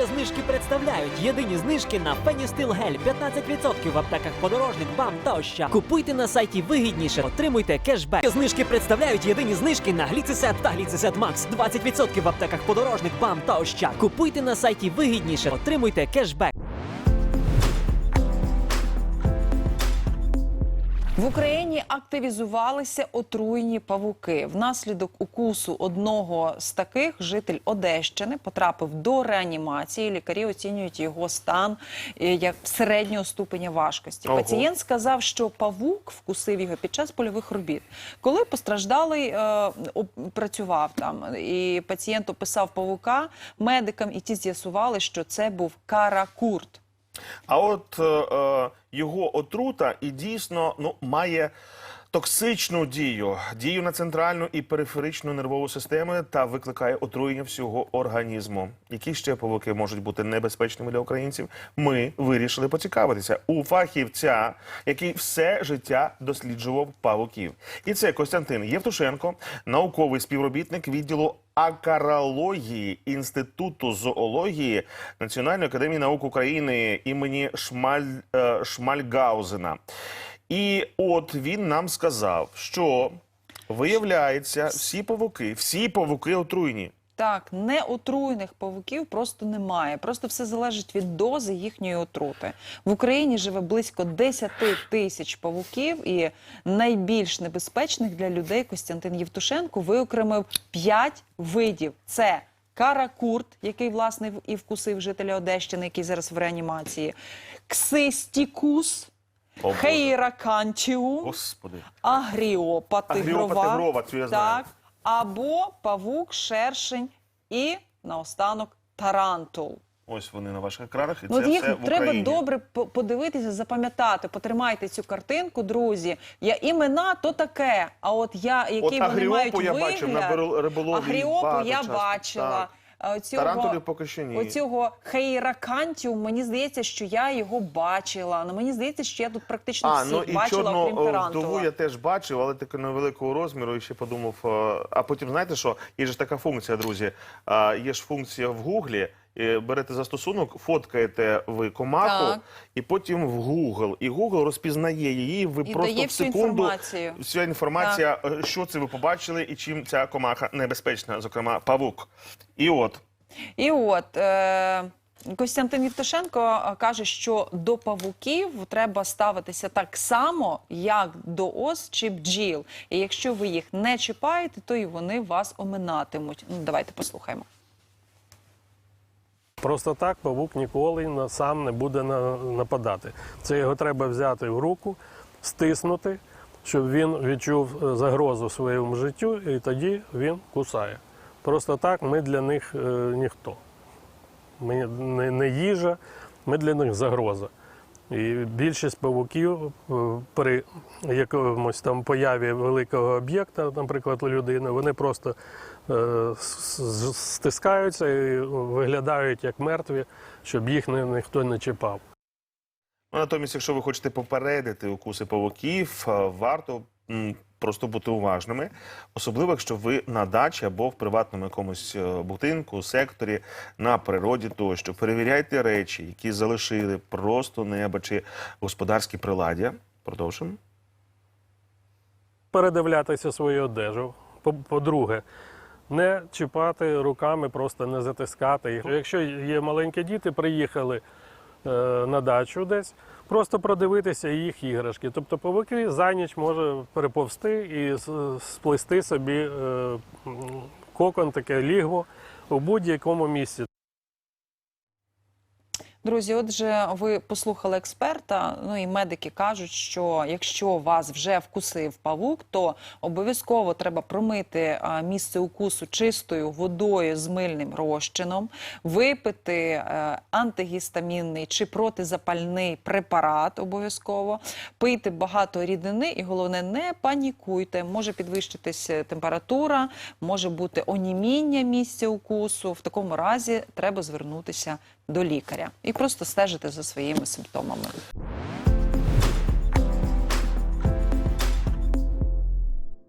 Є знижки представляють єдині знижки на Феністил Гель 15% в аптеках подорожник, бам та. Купуйте на сайті вигідніше, отримуйте кешбек. Є Знижки представляють єдині знижки на гліцесет та гліцесет Макс 20% в аптеках подорожник, бам та. Купуйте на сайті вигідніше, отримуйте кешбек. В Україні активізувалися отруйні павуки. Внаслідок укусу одного з таких житель Одещини потрапив до реанімації. Лікарі оцінюють його стан е, як середнього ступеня важкості. Ого. Пацієнт сказав, що павук вкусив його під час польових робіт. Коли постраждалий е, працював там, і пацієнт описав павука медикам, і ті з'ясували, що це був каракурт. А от е, е, його отрута і дійсно ну, має токсичну дію, дію на центральну і периферичну нервову системи та викликає отруєння всього організму. Які ще павуки можуть бути небезпечними для українців? Ми вирішили поцікавитися у фахівця, який все життя досліджував павуків. І це Костянтин Євтушенко, науковий співробітник відділу акарології Інституту зоології Національної академії наук України імені Шмаль, е, Шмальгаузена. І от він нам сказав, що виявляється, всі павуки, всі павуки отруйні. Так, неотруйних павуків просто немає. Просто все залежить від дози їхньої отрути. В Україні живе близько 10 тисяч павуків, і найбільш небезпечних для людей Костянтин Євтушенко виокремив 5 видів. Це каракурт, який власне і вкусив жителя Одещини, який зараз в реанімації, ксистікус, О, хейракантіум, Господи. агріопа тигрова, Агріопа тигрова, цю я знаю. так, або павук, шершень і наостанок тарантул. Ось вони на ваших екранах, і Ну, це от їх все в треба Україні. добре по- подивитися, запам'ятати. Потримайте цю картинку, друзі. Я імена то таке. А от я який От вони агріопу мають я вигляд, бачив на риболовлі агріопу багато я часто. бачила. Так. Оцього, Тарантулів поки що ні. Оцього хейракантіум, мені здається, що я його бачила. Ну мені здається, що я тут практично А, всіх ну і бачила, чорну окрім тарантула. вдову я теж бачив, але таки невеликого розміру. І ще подумав. е, А потім знаєте що? Є ж така функція, друзі. А, Є ж функція в Гуглі. е, Берете застосунок, фоткаєте ви комаху, Так. і потім в Google. І Google розпізнає її. Ви І просто дає в всю секунду інформацію. вся інформація, е, що це ви побачили, і чим ця комаха небезпечна, зокрема павук. І от І от е, Костянтин Євтушенко каже, що до павуків треба ставитися так само, як до ос чи бджіл. І якщо ви їх не чіпаєте, то і вони вас оминатимуть. Ну, давайте послухаємо. Просто так павук ніколи сам не буде нападати. Це його треба взяти в руку, стиснути, щоб він відчув е, загрозу своєму життю, і тоді він кусає. Просто так ми для них е, ніхто. Ми не, їжа, ми для них загроза. І більшість павуків е, при якомусь там появі великого об'єкта, наприклад, людини, вони просто е, стискаються і виглядають як мертві, щоб їх ніхто не чіпав. Ну, Натомість, якщо ви хочете попередити укуси павуків, варто просто бути уважними, особливо якщо ви на дачі або в приватному якомусь е, будинку, секторі, на природі тощо. Перевіряйте речі, які залишили просто неба чи господарські приладдя. Продовжимо. Передивлятися свою одежу. По- По-друге, не чіпати руками, просто не затискати їх. Якщо є маленькі діти, приїхали на дачу десь, просто продивитися їх іграшки. Тобто павуки за ніч може переповзти і сплести собі е, кокон, таке лігво у будь-якому місці. Друзі, отже, ви послухали експерта. Ну і медики кажуть, що якщо вас вже вкусив павук, то обов'язково треба промити місце укусу чистою водою з мильним розчином, випити е, антигістамінний чи протизапальний препарат обов'язково, пити багато рідини, і головне, не панікуйте. Може підвищитись температура, може бути оніміння місця укусу. В такому разі треба звернутися до лікаря і просто стежити за своїми симптомами.